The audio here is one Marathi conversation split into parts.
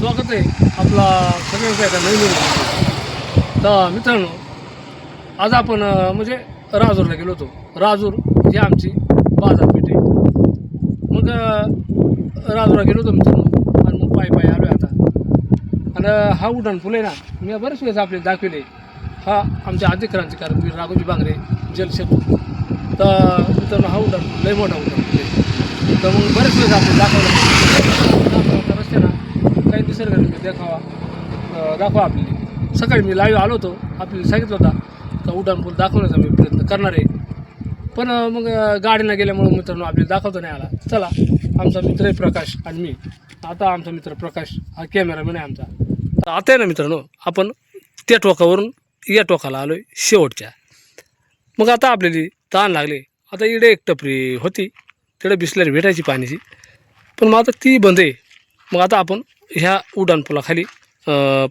स्वागत आहे आपला सगळ्यांचा एका नवीन तर मित्रांनो आज आपण म्हणजे राजूरला गेलो होतो. राजूर ही आमची बाजारपेठ आहे. मग राजूरला गेलो होतो मित्रांनो. आणि मग पाय पाय आलो आता. आणि हा उड्डाण पूल आहे ना मी बरेच वेळेस आपले दाखविले हा आमच्या आधी क्रांतिकारक वीर राघोजी बांगरे जलशक्ती तर मित्रांनो हा उड्डाण लय मोठा उड्डाण पूल आहे. तर मग बरेच वेळेस आपण दाखवलं. दाखवला देखावा. दाखवा आपली सकाळी मी लाईव्ह आलो होतो. आपल्याला सांगितलं होता. का उड्डाणपूल दाखवण्याचा मी प्रयत्न करणार आहे. पण मग गाडीनं गेल्यामुळे मित्रांनो आपल्याला दाखवता नाही आला. चला आमचा मित्र आहे प्रकाश आणि मी. आता आमचा मित्र प्रकाश हा कॅमेरामॅन आहे आमचा. आता आहे ना मित्रांनो आपण त्या टोकावरून या टोकाला आलो आहे शेवटच्या. मग आता आपल्याला ताण लागले. आता इकडे एक टपरी होती. तिकडे बिसलेरी भेटायची पाण्याची. पण मग आता ती बंद आहे. मग आता आपण ह्या उड्डाणपुलाखाली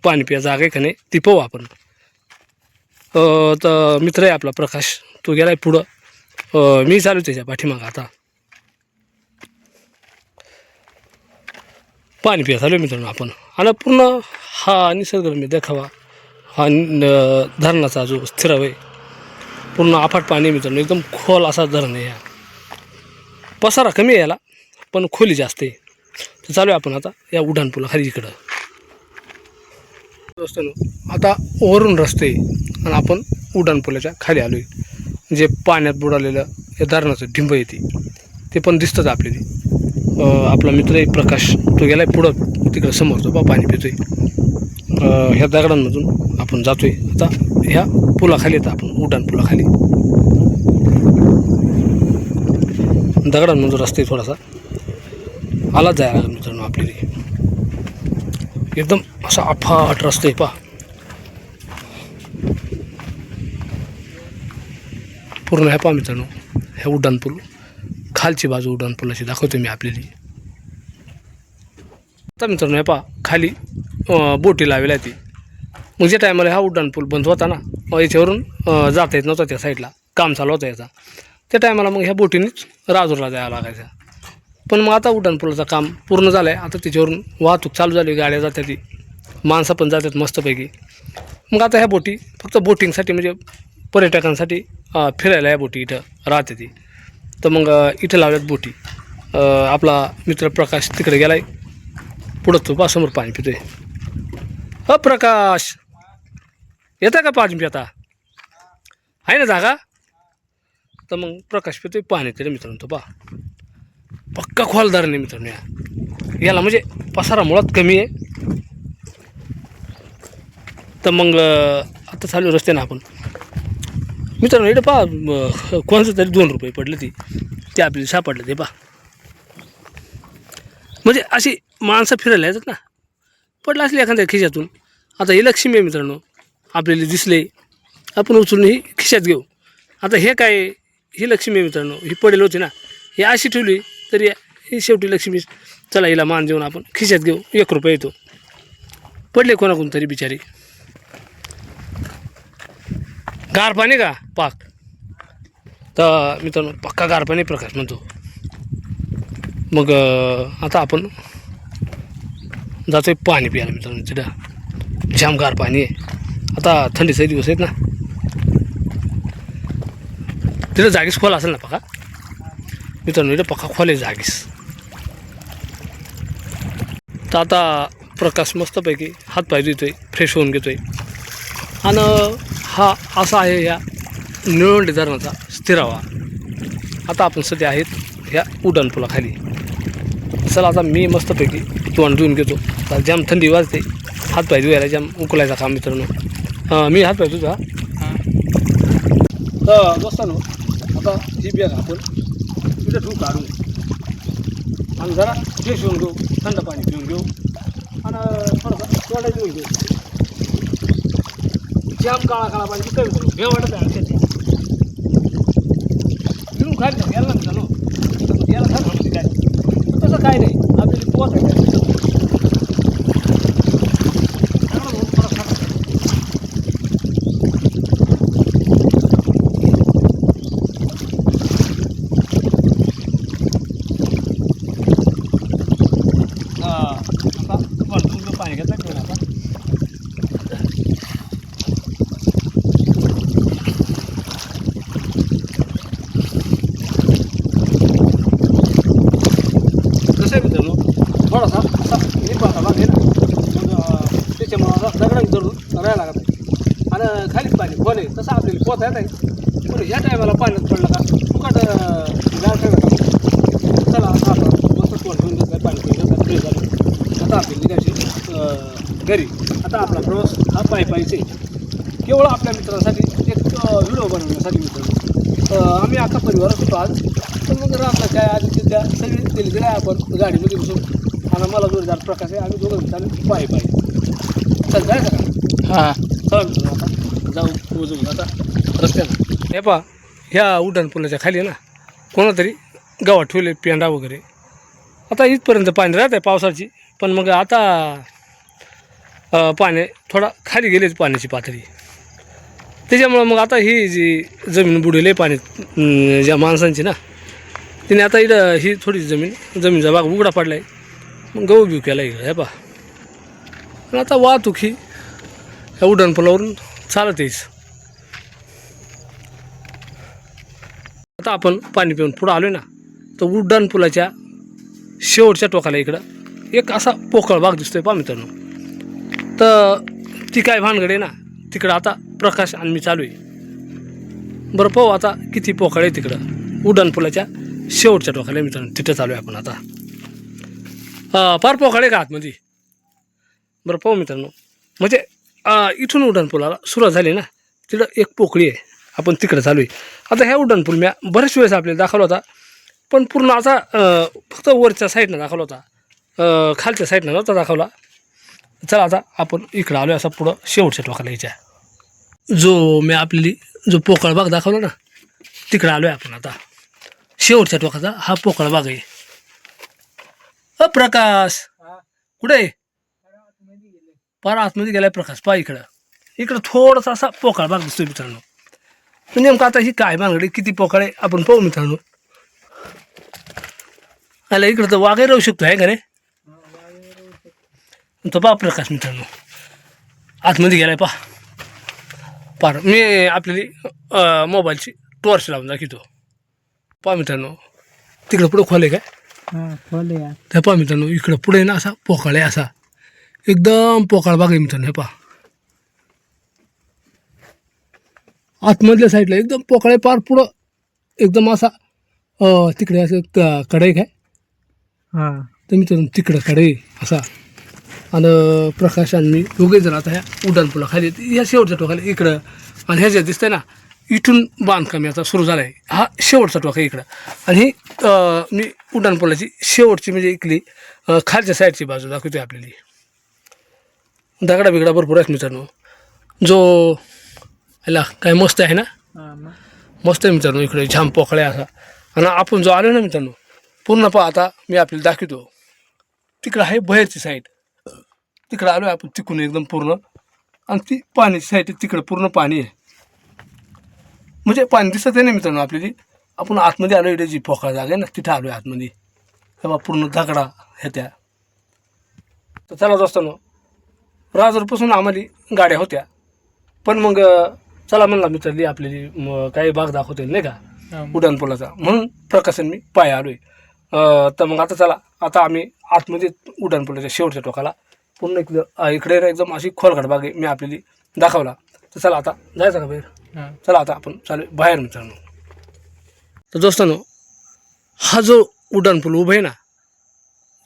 पाणी पिया जागा आहे का नाही ती पाहू आपण. तर मित्र आहे आपला प्रकाश तो गेला आहे पुढं मी चालू त्याच्या पाठीमागं आता. पाणी पिया चालू आहे मित्रांनो आपण. आणि पूर्ण हा निसर्गरम्य देखावा. हा धरणाचा जो स्थिराव आहे पूर्ण आफाट पाणी आहे मित्रांनो एकदम खोल असा धरण आहे हा. पसारा कमी याला पण खोली जास्त आहे. तर चालू आहे आपण आता या उड्डाणपुला खाली इकडं. दोस्तांनो आता वरून रस्ते आहे आणि आपण उड्डाणपुलाच्या खाली आलो आहे जे पाण्यात बुडालेलं या धरणाचं डिंब येते ते. पण दिसतंच आपल्याला. आपला मित्र आहे प्रकाश तो गेलाय पुढं तिकडं समोर. तो बा पाणी पितोय. ह्या दगडांमधून आपण जातोय. आता ह्या पुलाखाली येतं आपण उड्डाण पुलाखाली दगडांमधून रस्ते थोडासा. आलाच जायला लागला मित्रांनो आपल्याला एकदम असा अफाट रस्ता आहे पा पूर्ण ह्या पा मित्रांनो ह्या उड्डाणपूल. खालची बाजू उड्डाणपुलाची दाखवतो मी आपल्याला. आता मित्रांनो ह्या पा खाली बोटी बोटी आहे ती. मग ज्या टायमाला हा उड्डाणपूल बंद होता ना याच्यावरून जाता येत नव्हता त्या साईडला. काम चालू होतं याचा. त्या टायमाला मग ह्या बोटीनेच राजूरला जायला लागायचं. पण मग आता उड्डाणपुलाचं काम पूर्ण झालं आहे आता त्याच्यावरून वाहतूक चालू झाली गाड्या जातात ती. माणसं पण जातात मस्तपैकी. मग आता ह्या बोटी फक्त बोटिंगसाठी म्हणजे पर्यटकांसाठी फिरायला ह्या बोटी इथं राहते ती. तर मग इथं लावल्यात बोटी. आपला मित्र प्रकाश तिकडे गेला आहे पुढं तो बा समोर पाणी पितोय. अ प्रकाश! येता का पाणी पिता? आहे ना जागा? तर मग प्रकाश पितोय पाणी तरी मित्रांनो तो पा पक्का खोलदार नाही मित्रांनो या. याला म्हणजे पसारा मुळात कमी आहे. तर मग आता चालू रस्ते ना आपण. मित्रांनो इकडे पहा कोणचं तरी दोन रुपये पडले ती. ते आपल्याला सापडले ते पहा. म्हणजे अशी माणसं फिरायला येतात ना. पडलं असली एखाद्या खिशातून. आता ही लक्ष्मी आहे मित्रांनो. आपल्याला दिसले आपण उचलून ही खिशात घेऊ. आता हे काय ही लक्ष्मी आहे मित्रांनो. ही पडेल होती ना. ही अशी ठेवली. तरी ही शेवटी लक्ष्मी चला हिला मान देऊन आपण खिशात घेऊ. एक रुपये येतो. पडले कोणाकडून तरी बिचारी. गार पाणी का? पाक. तर मित्रांनो पक्का गार पाणी प्रकाश म्हणतो. मग आता आपण जातोय पाणी प्यायला मित्रांनो तिथं. जाम गार पाणी आहे. आता थंडीचे दिवस आहेत ना. तिथं जागीच खोल असेल ना पका मित्रांनो इथं पक्का खोल आहे जागीस तर आता प्रकाश मस्तपैकी हातपाय धुतोय फ्रेश होऊन घेतोय. आणि हा असा आहे ह्या निळवंडी धरणाचा स्थिरावा. आता आपण सध्या आहेत ह्या उड्डाण पुलाखाली. चला आता मी मस्तपैकी तोंड धुवून घेतो. आता जाम थंडी वाजते हातपाय धुवायला जाम उकलायचा काम मित्रांनो. मी हातपाय धुतो हा. तर दोस्तानो आता ही बॅग आपण. तिथं ठेवू काढून. आणि जरा फ्रेश होऊन घेऊ थंड पाणी पिऊन घेऊ. आणि थोडंसं तोंडा देऊन घेऊ. जाम काळा काळा पाणी कमी करू. हे वाटत आहे त्याच्या पिऊन खायचं यायला ना. मित्रांनो याला खायला काय. तसं काय नाही. आपल्याला पोहोचायचं आहे चांगलं म्हणून थोडं खा. हा, आता वरतून जो पाणी पाणी घेतलं पिऊन आता कसं आहे मित्रांनो थोडासा असा निपाता भाग आहे ना मग अं, रंग धरून राहायला लागत आणि खालीच पाणी कोण आहे तसं आपल्याला पोहता येत आहे. पण या टायमाला पाण्यात पडलं का फुकट ठेवलं का? चला आता आपण मस्त कोण घेऊन घेतलं पाणी पिऊन घेतलं झालं. आता आपली निघायची घरी. आता आपला प्रवास हा पाय पाहिजे केवळ आपल्या मित्रांसाठी एक व्हिडिओ बनवण्यासाठी मित्रांनो आम्ही आता परिवारात होतो आज. पण मग रामला काय आज त्या सगळी दिली आपण गाडीमध्ये बसून. आणि मला जोरदार प्रकाश आहे. आम्ही दोघं मित्रांनो पाय पाहिजे हां. चला मित्रांनो आता जाऊ आता रस्त्यानं हे पा ह्या उड्डाण पुलाच्या खाली ना कोणातरी गावात ठेवले पेंडा वगैरे. आता इथपर्यंत पाणी राहत आहे पावसाची पण मग आता पाणी थोडा खाली गेलेच पाण्याची पातळी. त्याच्यामुळं मग आता ही जी जमीन बुडेल आहे पाणी ज्या माणसांची ना तिने आता इथं ही थोडी जमीन जमीनचा भाग उघडा पडला आहे मग गहू बिऊ केला इकडं हे पा पण आता वाहतूक ही या उड्डाण पुलावरून चालत येईस आता आपण पाणी पिऊन पुढं आलो ना तर उड्डाण पुलाच्या शेवटच्या टोकाला इकडं एक असा पोकळ भाग दिसतोय पा मित्रांनो. तर ती काय भानगड आहे ना तिकडं आता प्रकाश आणि मी चालू आहे. बरं पाहू आता किती पोकळ आहे तिकडं. उड्डाण पुलाच्या शेवटच्या टोकाला आहे मित्रांनो तिथं चालू आहे आपण आता. फार पोकळ आहे का आतमध्ये? बरं पाहू मित्रांनो. म्हणजे इथून उड्डाणपुलाला सुरुवात झाली ना. तिथं एक पोकळी आहे. आपण तिकडं चालू आहे. आता ह्या उड्डाणपूल म्या बऱ्याच वेळेस आपल्याला दाखवला होता. पण पूर्ण आता अं, फक्त वरच्या साईडनं दाखवला होता. खालच्या साईडनं नव्हता दाखवला. चला आता आपण इकडं आलो असा पुढं शेवटच्या टोकाला यायच्या. जो मी आपली जो पोकळ भाग दाखवला ना तिकडं आलो आहे आपण आता. शेवटच्या टोकाचा हा पोकळ भाग आहे. अ प्रकाश! कुठे आहे? पार आतमध्ये गेलाय प्रकाश. पा इकडं. इकडं थोडासा असा पोकळ भाग दिसतोय मित्रांनो. तर नेमकं आता ही काय मानगडी किती पोकळ आहे आपण पाहू मित्रांनो. आला इकडं तर वाघही राहू शकतो आहे का रे? तो पा प्रकाश मित्रांनो. आतमध्ये गेलाय पा पार मी आपल्याली मोबाईलची टॉर्च लावून दाखवतो. पा मित्रांनो. तिकडं पुढं खोले काय? खोल त्या पहा मित्रांनो इकडं पुढे ना असा पोकाळ आहे असा. एकदम पोकाळ बाग आहे मित्रांनो हे पहा. आतमधल्या साईडला एकदम पोकाळ पार पुढं एकदम असा तिकडे असं क कढई काय? हां. तर मित्रांनो तिकडं कढई असा. आणि प्रकाश आणि मी दोघे जण आता ह्या उड्डाणपुला खाली या शेवटच्या टोकाला इकडं. आणि ह्याच्यात दिसतंय ना इथून बांधकाम आता सुरू झालं आहे हा शेवटचा टोक आहे इकडं. आणि ही मी उड्डाणपुलाची शेवटची म्हणजे इकली खालच्या साईडची बाजू दाखवते आपल्याला. दगडा बिगडा भरपूर आहेत मित्रांनो. जो ह्याला काय मस्त आहे ना? मस्त आहे मित्रांनो इकडे झाम पोकळे असा. आणि आपण जो आलो ना मित्रांनो पूर्ण पहा आता मी आपल्याला दाखवतो. तिकडं आहे बाहेरची साईड तिकडं आलो आपण तिकडून एकदम पूर्ण. आणि ती पाण्याची साईड तिकडं पूर्ण पाणी आहे. म्हणजे पाणी दिसत आहे ना मित्रांनो आपल्याला? आपण आतमध्ये आलो इथे जी पोकळा जागा आहे ना तिथं आलो आहे आतमध्ये. तेव्हा पूर्ण दगडा ह्या त्या. तर चला दोस्तांनो राजूरपासून आम्हाला गाड्या होत्या. पण मग चला म्हणला मित्रांनी आपल्याला काही भाग दाखवता नाही का? उड्डाणपुलाचा. म्हणून प्रकाशन मी पाय आलोय. अं, तर मग आता चला आता आम्ही आतमध्ये उड्डाणपुलाच्या शेवटच्या टोकाला पूर्ण अं, इकडे ना एकदम अशी खोलगड बाग आहे मी आपल्याला दाखवला. तर चला आता जायचं का बाहेर? चला आता आपण चालू आहे बाहेर मित्रांनो. तर दोस्तांनो हा जो उड्डाणपूल उभा आहे ना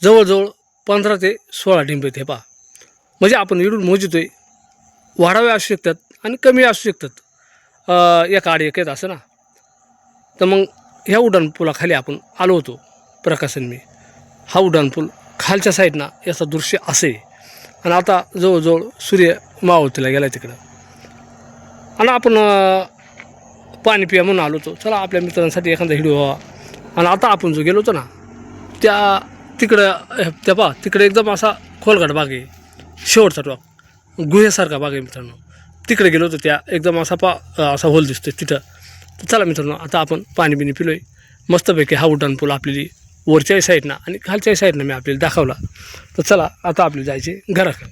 जवळजवळ पंधरा ते सोळा डिंब हे पहा. म्हणजे आपण इडून आहे वाढावे असू शकतात आणि कमी असू शकतात. एक आड एक येत असं ना. तर मग ह्या उड्डाणपुलाखाली आपण आलो होतो प्रकाशन मी. हा उड्डाणपूल खालच्या साईडनं याचं दृश्य असे. आणि आता जवळजवळ सूर्य मावळतीला गेला तिकडं. आणि आपण पाणी पिया म्हणून आलो होतो. चला आपल्या मित्रांसाठी एखादा व्हिडिओ व्हावा. आणि आता आपण जो गेलो होतो ना त्या तिकडं त्या पा तिकडे एकदम असा खोलगट बाग आहे. शेवटचा टॉक. गुहेसारखा बाग आहे मित्रांनो. तिकडे गेलो होतो त्या एकदम असा पा असा होल दिसतो तिथं. तर चला मित्रांनो आता आपण पाणी बिणी पिलोय. मस्तपैकी हा उड्डाण पूल आपली वरच्याही साईडनं आणि खालच्याही साईडनं मी आपल्याला दाखवला. तर चला आता आपल्याला जायचे घराकडे.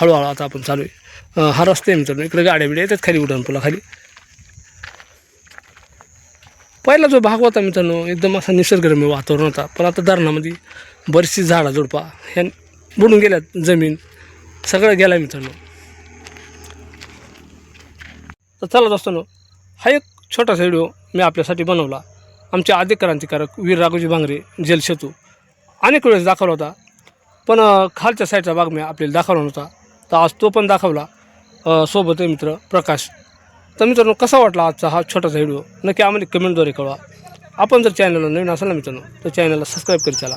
हळूहळू आता आपण चालू आहे हा रस्ता आहे मित्रांनो इकडे गाड्या बिड्या येतात खाली उड्डाण पुलाखाली. पहिला जो भाग होता मित्रांनो एकदम असा निसर्गरम्य वातावरण होता. पण आता धरणामध्ये बरीचशी झाडं झुडपा ह्या बुडून गेल्यात जमीन. सगळं गेला मित्रांनो. तर चला असताना हा एक छोटासा व्हिडिओ मी आपल्यासाठी बनवला. आमचे आद्य क्रांतिकारक वीर राघोजी भांगरे जलसेतू अनेक वेळेस दाखवला होता पण खालच्या साईडचा भाग मी आपल्याला दाखवला नव्हता. तर आज तो पण दाखवला सोबत आहे मित्र प्रकाश. तर मित्रांनो कसा वाटला आजचा हा छोटासा व्हिडिओ? नक्की आम्हाला कमेंटद्वारे कळवा. आपण जर चॅनलला नवीन असाल ना मित्रांनो तर चॅनलला सबस्क्राईब करी चला.